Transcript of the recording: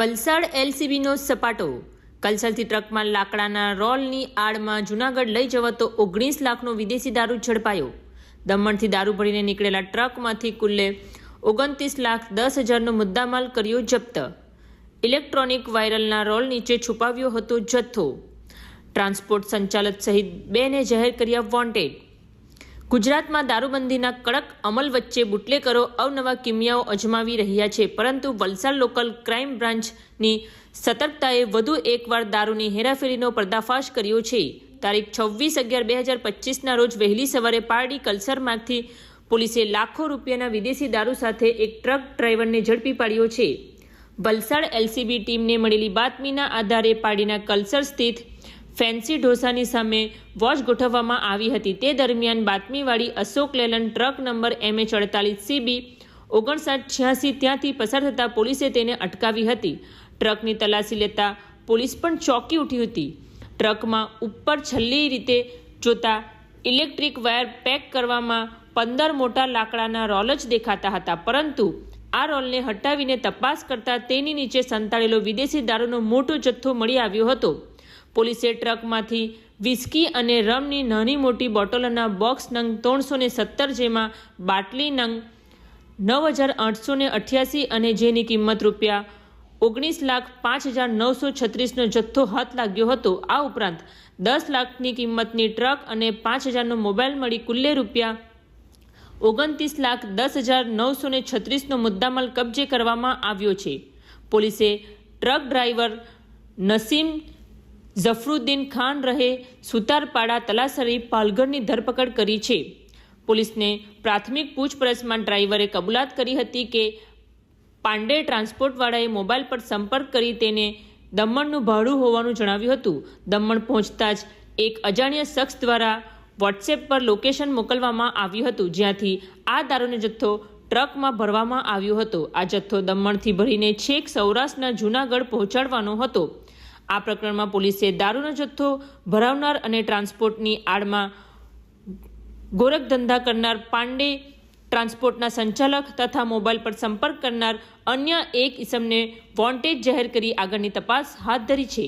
વલસાડ એલસીબીનો સપાટો. કલસલથી ટ્રકમાં લાકડાના રોલની આડમાં જૂનાગઢ લઈ જવાતો ઓગણીસ લાખનો વિદેશી દારૂ ઝડપાયો. દમણથી દારૂ ભરીને નીકળેલા ટ્રકમાંથી કુલ્લે ઓગણત્રીસ લાખ દસ હજારનો મુદ્દામાલ કર્યો જપ્ત. ઇલેક્ટ્રોનિક વાયરલના રોલ નીચે છુપાવ્યો હતો જથ્થો. ટ્રાન્સપોર્ટ સંચાલક સહિત બેને જાહેર કર્યા વોન્ટેડ. ગુજરાતમાં દારૂબંધીના કડક અમલ વચ્ચે બુટલેકરો અવનવા કિમિયાઓ અજમાવી રહ્યા છે, પરંતુ વલસાડ લોકલ ક્રાઇમ બ્રાન્ચની સતર્કતાએ વધુ એકવાર દારૂની હેરાફેરીનો પર્દાફાશ કર્યો છે. તારીખ છવ્વીસ અગિયાર બે હજાર પચીસના રોજ વહેલી સવારે પારડી કલસરમાંથી પોલીસે લાખો રૂપિયાના વિદેશી દારૂ સાથે એક ટ્રક ડ્રાઈવરને ઝડપી પાડ્યો છે. વલસાડ એલસીબી ટીમને મળેલી બાતમીના આધારે પાડીના કલસર સ્થિત ફેન્સી ઢોસાની સામે વોચ ગોઠવવામાં આવી હતી. તે દરમિયાન બાતમીવાળી Ashok Leyland truck number MH અડતાલીસ સીબી ઓગણસાઠ છ્યાસી ત્યાંથી પસાર થતાં પોલીસે તેને અટકાવી હતી. ટ્રકની તલાશી લેતા પોલીસ પણ ચોંકી ઉઠી હતી. ટ્રકમાં ઉપર છેલ્લી રીતે જોતા ઇલેક્ટ્રિક વાયર પેક કરવામાં પંદર મોટા લાકડાના રોલ જ દેખાતા હતા. પરંતુ આ રોલને હટાવીને તપાસ કરતા તેની નીચે સંતાડેલો વિદેશી દારૂનો મોટો જથ્થો મળી આવ્યો હતો. પોલીસે ટ્રકમાંથી વિસ્કી અને રમની નાની મોટી બોટલોના બોક્સ નંગ ત્રણસો સત્તર જેમાં બાટલી નંગ નવ હજાર આઠસો અઠ્યાસી અને જેની કિંમત રૂપિયા ઓગણીસ લાખ પાંચ હજાર નવસો છત્રીસનો જથ્થો હાથ લાગ્યો હતો. આ ઉપરાંત દસ લાખની કિંમતની ટ્રક અને પાંચ હજારનો મોબાઈલ મળી કુલ્લે રૂપિયા ઓગણત્રીસ લાખ દસ હજાર નવસો ને છત્રીસનો મુદ્દામાલ કબજે કરવામાં આવ્યો છે. પોલીસે ટ્રક ડ્રાઈવર નસીમ ઝફરુદ્દીન ખાન રહે સુતારપાડા તલાસરી પાલઘરની ધરપકડ કરી છે. પોલીસને પ્રાથમિક પૂછપરછમાં ડ્રાઈવરે કબૂલાત કરી હતી કે પાંડે ટ્રાન્સપોર્ટવાળાએ મોબાઈલ પર સંપર્ક કરી તેને દમણનું ભાડું હોવાનું જણાવ્યું હતું. દમણ પહોંચતા જ એક અજાણ્યા શખ્સ દ્વારા વોટ્સએપ પર લોકેશન મોકલવામાં આવ્યું હતું, જ્યાંથી આ દારૂનો જથ્થો ટ્રકમાં ભરવામાં આવ્યો હતો. આ જથ્થો દમણથી ભરીને છેક સૌરાષ્ટ્રના જૂનાગઢ પહોંચાડવાનો હતો. આ પ્રકરણમાં પોલીસે દારૂનો જથ્થો ભરાવનાર અને ટ્રાન્સપોર્ટની આડમાં ગોરખ ધંધા કરનાર પાંડે ટ્રાન્સપોર્ટના સંચાલક તથા મોબાઈલ પર સંપર્ક કરનાર અન્ય એક ઇસમને વોન્ટેજ જાહેર કરી આગળની તપાસ હાથ ધરી છે.